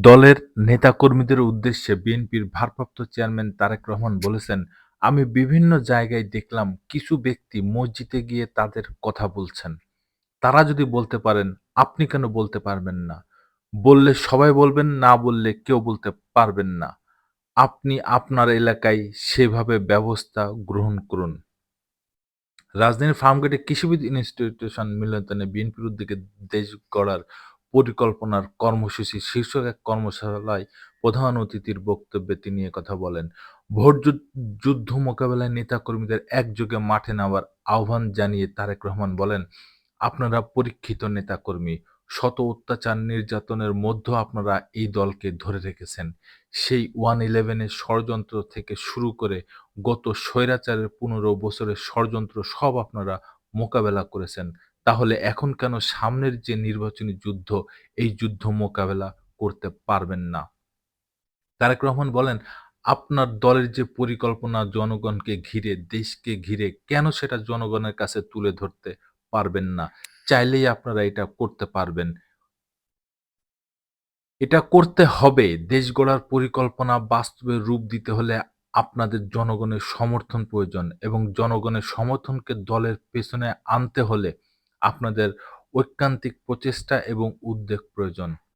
দলের নেতাকর্মীদের উদ্দেশ্যে বিএনপির ভারপ্রাপ্ত চেয়ারম্যান তারেক রহমান বলেছেন, "আমি বিভিন্ন জায়গায় দেখলাম কিছু ব্যক্তি মসজিদে গিয়ে তাদের কথা বলছেন। তারা যদি বলতে পারেন, আপনি কেন বলতে পারবেন না? বললে সবাই বলবেন, না বললে কেউ বলতে পারবেন না। আপনি আপনার এলাকায় সেভাবে ব্যবস্থা গ্রহণ করুন।" রাজধানীর ফার্মগেটে কৃষিবিদ ইনস্টিটিউশন মিলনায়তনে বিএনপির উদ্যোগে দেশ গড়ার পরিকল্পনার কর্মসূচি শীর্ষক এক কর্মশালায় প্রধান অতিথির বক্তব্যে তিনি কথা বলেন। ভোট যুদ্ধ মোকাবেলায় নেতাকর্মীদের একযোগে মাঠে নামার আহ্বান জানিয়ে তারেক রহমান বলেন, "আপনারা পরীক্ষিত নেতাকর্মী। শত অত্যাচার নির্যাতনের মধ্যে আপনারা এই দলকে ধরে রেখেছেন। সেই ওয়ান-ইলেভেনের ষড়যন্ত্র থেকে শুরু করে গত স্বৈরাচারের পনেরো বছরের ষড়যন্ত্র সব আপনারা মোকাবেলা করেছেন। তাহলে এখন কেন সামনের যে নির্বাচনী যুদ্ধ, এই যুদ্ধ মোকাবেলা করতে পারবেন না?" তারেক রহমান বলেন, "আপনার দলের যে পরিকল্পনা জনগণকে ঘিরে, দেশকে ঘিরে কেন সেটা জনগণের কাছে তুলে ধরতে পারবেন না? চাইলেই আপনারা এটা করতে পারবেন। এটা করতে হবে। দেশ গড়ার পরিকল্পনা বাস্তবে রূপ দিতে হলে আপনাদের জনগণের সমর্থন প্রয়োজন এবং জনগণের সমর্থনকে দলের পেছনে আনতে হলে আপনাদের ঐকান্তিক প্রচেষ্টা এবং উদ্যোগ প্রয়োজন।"